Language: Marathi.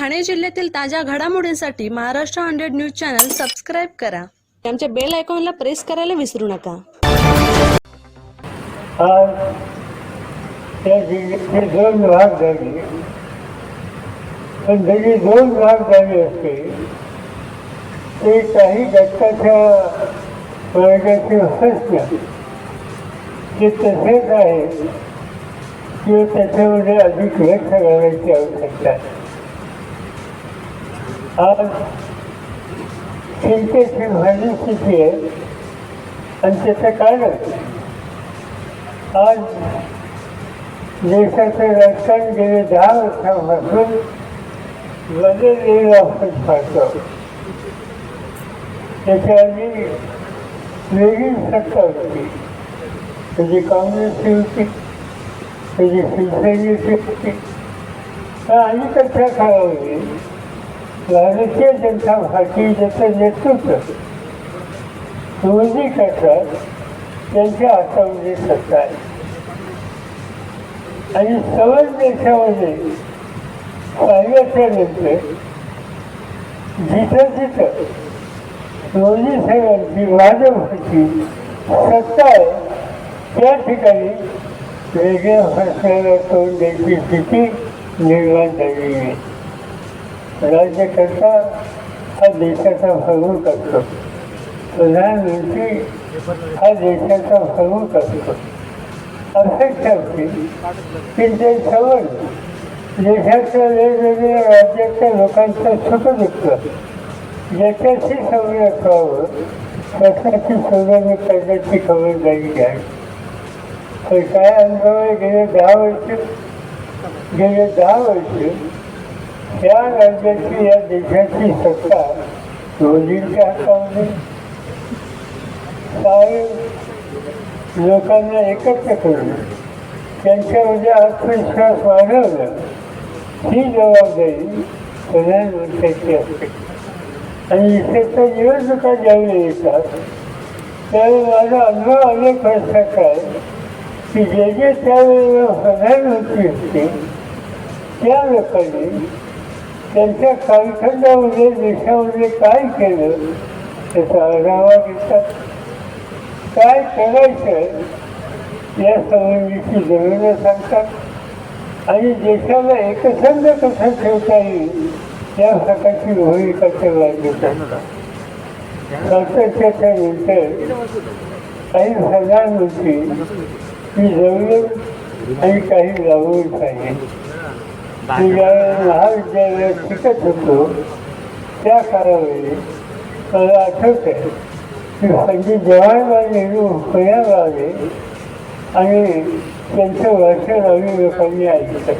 ठाणे जिल्ह्यातील ताज्या घडामोडींसाठी Maharashtra hundred news channel subscribe करा. आमच्या बेल आयकॉनला प्रेस करायला विसरू नका. दोन भाग झाले. पण जरी दोन भाग झाले असते ते काही घटकाच्या वर्गाचे प्रश्न ते तसेच आहे किंवा त्याच्यामध्ये अधिक लक्ष घालायची आवश्यकता आहे. आज चिंतेची भाजी स्थिती आहे आणि त्याचं कारण आज देशाचं राजकारण गेले दहा वर्षापासून बदललेलं आपण पाहतो त्याच्या आधी वेगळी सत्ता होती कधी काँग्रेसची होती कधी शिवसेनेची होती त्या अलीकडच्या काळामध्ये भारतीय जनता पार्टी ज्याचं नेतृत्व मोदी करतात त्यांच्या हातामध्ये सत्ता आहे आणि सर्वच देशामध्ये पाहिल्याच्यानंतर जिथं जिथं मोदी साहेबांची भाजपची सत्ता आहे त्या ठिकाणी वेगळ्या फसल्याला तोंड द्यायची स्थिती निर्माण झालेली आहे राज्यकर्ता हा देशाचा भरभूर करतो. प्रधानमंत्री हा देशाचा भरभूर करतो. असे करते की ते समज देशाच्या वेगवेगळ्या राज्याच्या लोकांचं सुखदुःख ज्याच्याशी संवेद व्हावं त्यासाठी संवेदन करण्याची खबरदारी घ्यावी तर काय अनुभव आहे? गेले दहा वर्ष गेले दहा वर्ष या राज्याची या देशाची सत्ता मोदींच्या हातामध्ये. काय लोकांना एकत्र करून त्यांच्यामध्ये आत्मविश्वास वाढवणं ही जबाबदारी प्रधानमंत्र्यांची असते. आणि इथे तर निवडणुका ज्यावेळी येतात त्यावेळी माझा अनुभव अनेक वर्षाचा आहे की जे जे त्यावेळेला प्रधानमंत्री होते त्या लोकांनी त्यांच्या कालखंडामध्ये देशामध्ये काय केलं? त्याचा आढावा घेतात काय करायचं? या संबंधीची धोरणं सांगतात. आणि देशाला एकसंध कसं ठेवता येईल? या प्रकारची भूमिका त्याला घेतात स्वातंत्र्याच्या नंतर काही प्रधानमंत्री ही जवळ आणि काही लावून पाहिजे. मी ज्यावेळेला महाविद्यालयात शिकत होतो. त्या काळामध्ये मला आठवत. आहे की पंडित जवाहरलाल नेहरू पुण्याला आले आणि त्यांचं भाषण आम्ही लोकांनी ऐकलं